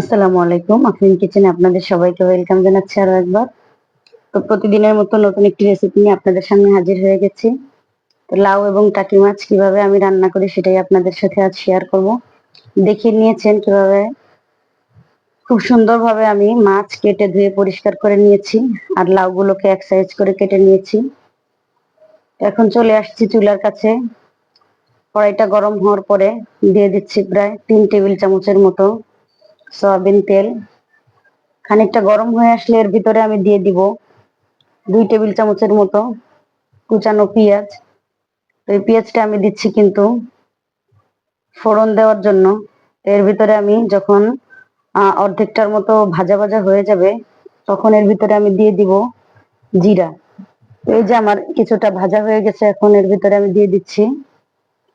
আসসালামু আলাইকুম। আফরিন কিচেনে আপনাদের সবাইকে ওয়েলকাম জানাচ্ছি আরও একবার। তো প্রতিদিনের মতো নতুন একটি রেসিপি নিয়ে আপনাদের সামনে হাজির হয়ে গেছি। তো লাউ এবং টাকি মাছ কীভাবে আমি রান্না করি সেটাই আপনাদের সাথে আজ শেয়ার করব। দেখিয়ে নিয়েছেন কীভাবে খুব সুন্দরভাবে আমি মাছ কেটে ধুয়ে পরিষ্কার করে নিয়েছি আর লাউগুলোকে এক সাইজ করে কেটে নিয়েছি। এখন চলে আসছি চুলার কাছে। কড়াইটা গরম হওয়ার পরে দিয়ে দিচ্ছি প্রায় তিন টেবিল চামচের মতো সয়াবিন তেল। খানিকটা গরম হয়ে আসলে এর ভিতরে আমি দিয়ে দিব দুই টেবিল চামচের মতো কুচানো পেঁয়াজ। এই পেঁয়াজটা আমি দিচ্ছি কিন্তু ফোড়ন দেওয়ার জন্য। এর ভিতরে আমি যখন অর্ধেকটার মতো ভাজা ভাজা হয়ে যাবে, তখন এর ভিতরে আমি দিয়ে দিব জিরা। এই যে আমার কিছুটা ভাজা হয়ে গেছে, এখন এর ভিতরে আমি দিয়ে দিচ্ছি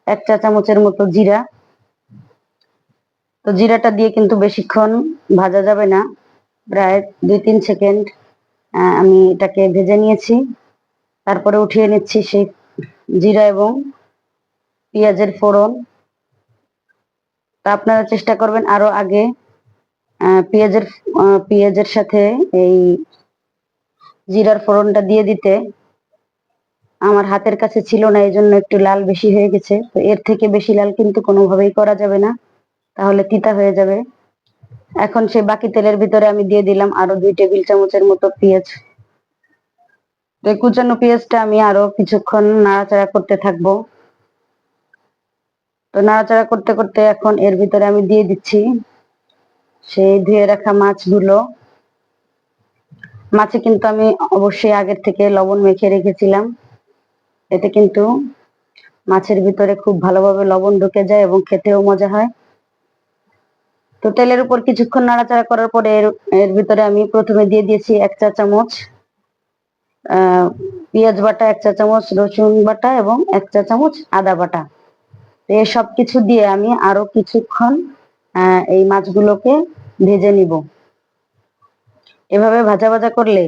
এক চা চামচের মতো জিরা। তো জিরাটা দিয়ে কিন্তু বেশিক্ষণ ভাজা যাবে না। প্রায় দুই তিন সেকেন্ড আমি এটাকে ভেজে নিয়েছি। তারপরে উঠিয়ে নিচ্ছি সেই জিরা এবং পেঁয়াজের ফোড়ন। তা আপনারা চেষ্টা করবেন আরও আগে পেঁয়াজের পেঁয়াজের সাথে এই জিরার ফোড়নটা দিয়ে দিতে। আমার হাতের কাছে ছিল না এই জন্য একটু লাল বেশি হয়ে গেছে। তো এর থেকে বেশি লাল কিন্তু কোনোভাবেই করা যাবে না। তাহলে তিতা হয়ে যাবে। এখন সে বাকি তেলের ভিতরে আমি দিয়ে দিলাম আরও দুই টেবিল চামচের মতো পেঁয়াজ। তো কুচানো পেঁয়াজটা আমি আরও কিছুক্ষণ নাড়াচাড়া করতে থাকব। তো নাড়াচাড়া করতে করতে এখন এর ভিতরে আমি দিয়ে দিচ্ছি সেই ধুয়ে রাখা মাছগুলো। মাছে কিন্তু আমি অবশ্যই আগের থেকে লবণ মেখে রেখেছিলাম। এতে কিন্তু মাছের ভিতরে খুব ভালোভাবে লবণ ঢুকে যায় এবং খেতেও মজা হয়। তো তেলের উপর কিছুক্ষণ নাড়াচাড়া করার পরে এর ভিতরে আমি প্রথমে দিয়ে দিয়েছি এক চা চামচ পেঁয়াজ বাটা এক চা চামচ, রসুন বাটা এবং এক চা চামচ আদা বাটা। এই সব কিছু দিয়ে আমি আরও কিছুক্ষণ এই মাছগুলোকে ভেজে নিব। এভাবে ভাজা ভাজা করলে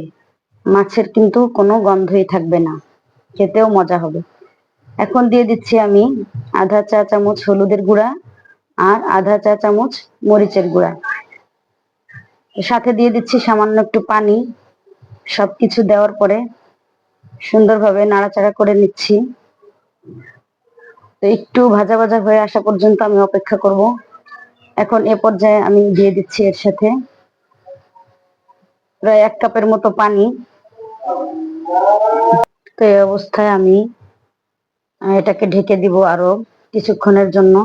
মাছের কিন্তু কোনো গন্ধই থাকবে না, খেতেও মজা হবে। এখন দিয়ে দিচ্ছি আমি আধা চা চামচ হলুদের গুঁড়া আর আধা চা চামচ মরিচের গুঁড়া। সাথে দিয়ে দিচ্ছি সামান্য একটু পানি। সবকিছু দেওয়ার পরে সুন্দরভাবে নাড়াচাড়া করে নিচ্ছি। তো একটু ভাজা ভাজা হয়ে আসা পর্যন্ত আমি অপেক্ষা করব। এখন এ পর্যায়ে আমি দিয়ে দিচ্ছি এর সাথে প্রায় এক কাপের মতো পানি। তো এই অবস্থায় আমি এটাকে ঢেকে দিব আরও কিছুক্ষণের জন্য।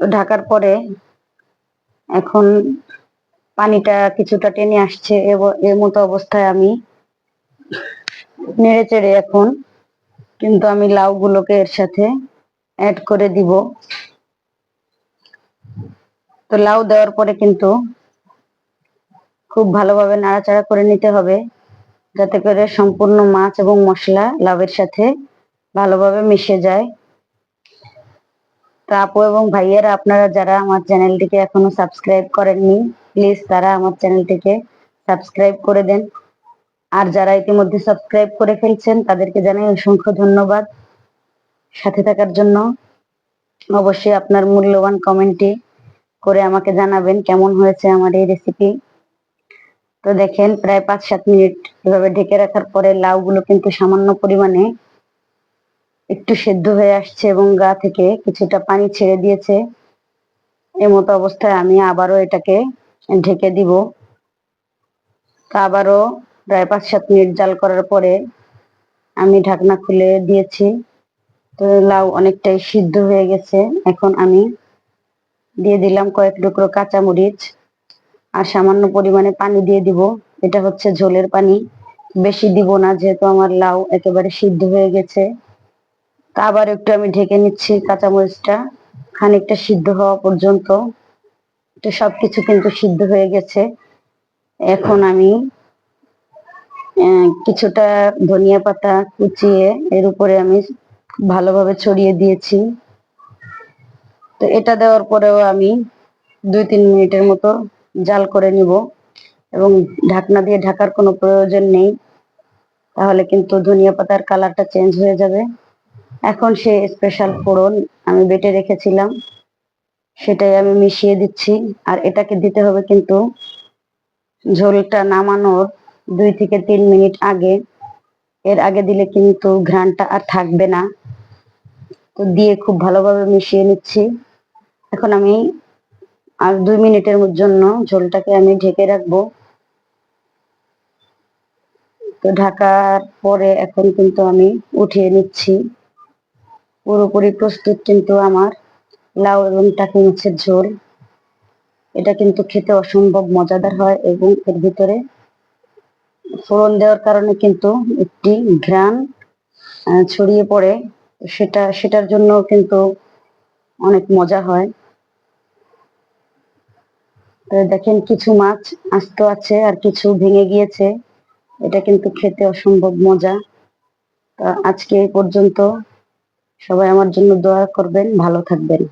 ঢাকার পরে এখন পানিটা কিছুটা টেনে আসছে এর মতো অবস্থায় আমি নেড়ে চেড়ে এখন, কিন্তু আমি লাউ গুলোকে এর সাথে অ্যাড করে দিব। তো লাউ দেওয়ার পরে কিন্তু খুব ভালোভাবে নাড়াচাড়া করে নিতে হবে, যাতে করে সম্পূর্ণ মাছ এবং মশলা লাউয়ের সাথে ভালোভাবে মিশে যায়। তো আপু এবং ভাইয়েরা, আপনারা যারা আমার চ্যানেলটিকে এখনও সাবস্ক্রাইব করেননি প্লিজ তারা আমার চ্যানেলটিকে সাবস্ক্রাইব করে দেন। আর যারা ইতিমধ্যে সাবস্ক্রাইব করে ফেলছেন, তাদেরকে জানাই অসংখ্য ধন্যবাদ। সাথে থাকার জন্য অবশ্যই আপনার মূল্যবান কমেন্টটি করে আমাকে জানাবেন, কেমন হয়েছে আমার এই রেসিপি তো দেখেন, প্রায় পাঁচ সাত মিনিট এভাবে ঢেকে রাখার পরে লাউগুলো কিন্তু সামান্য পরিমাণে একটু সেদ্ধ হয়ে আসছে এবং গা থেকে কিছুটা পানি ছেড়ে দিয়েছে। এমতো অবস্থায় আমি আবারও এটাকে ঢেকে দিব। আবারও প্রায় পাঁচ সাত মিনিট জাল করার পরে আমি ঢাকনা খুলে দিয়েছি। তো লাউ অনেকটাই সিদ্ধ হয়ে গেছে। এখন আমি দিয়ে দিলাম কয়েক টুকরো কাঁচামরিচ আর সামান্য পরিমাণে পানি দিয়ে দিব। এটা হচ্ছে ঝোলের পানি। বেশি দিব না, যেহেতু আমার লাউ একেবারে সিদ্ধ হয়ে গেছে। তা আবার একটু আমি ঢেকে নিচ্ছি কাঁচামরিচটা। খানিকটা সিদ্ধ হওয়া পর্যন্ত। তো সবকিছু কিন্তু সিদ্ধ হয়ে গেছে। এখন আমি কিছুটা ধনিয়া পাতা কুচিয়ে এর উপরে আমি ভালোভাবে ছড়িয়ে দিয়েছি। তো এটা দেওয়ার পরেও আমি দুই তিন মিনিটের মতো জাল করে নিব এবং ঢাকনা দিয়ে ঢাকার কোনো প্রয়োজন নেই। তাহলে কিন্তু ধনিয়া পাতার কালারটা চেঞ্জ হয়ে যাবে। এখন সে স্পেশাল ফোড়ন আমি বেটে রেখেছিলাম। সেটাই আমি মিশিয়ে দিচ্ছি। আর এটাকে দিতে হবে কিন্তু ঝোলটা নামানোর দুই থেকে তিন মিনিট আগে। এর আগে দিলে কিন্তু ঘ্রাণটা আর থাকবে না। তো দিয়ে খুব ভালোভাবে মিশিয়ে নিচ্ছি। এখন আমি আর দুই মিনিটের জন্য ঝোলটাকে আমি ঢেকে রাখব। তো ঢাকার পরে এখন কিন্তু আমি উঠিয়ে নিচ্ছি। পুরোপুরি প্রস্তুত কিন্তু আমার। লাউ এবং টাকি মাছের ঝোল, এটা কিন্তু খেতে অসম্ভব মজাদার হয় এবং এর ভিতরে ফোড়ন দেওয়ার কারণে কিন্তু একটি ঘ্রাণ ছড়িয়ে পড়ে। সেটা, সেটার জন্য কিন্তু অনেক মজা হয়। দেখেন কিছু মাছ আস্ত আছে আর কিছু ভেঙে গিয়েছে। এটা কিন্তু খেতে অসম্ভব মজা। আজকে এই পর্যন্ত সবাই আমার জন্য দোয়া করবেন ভালো থাকবেন।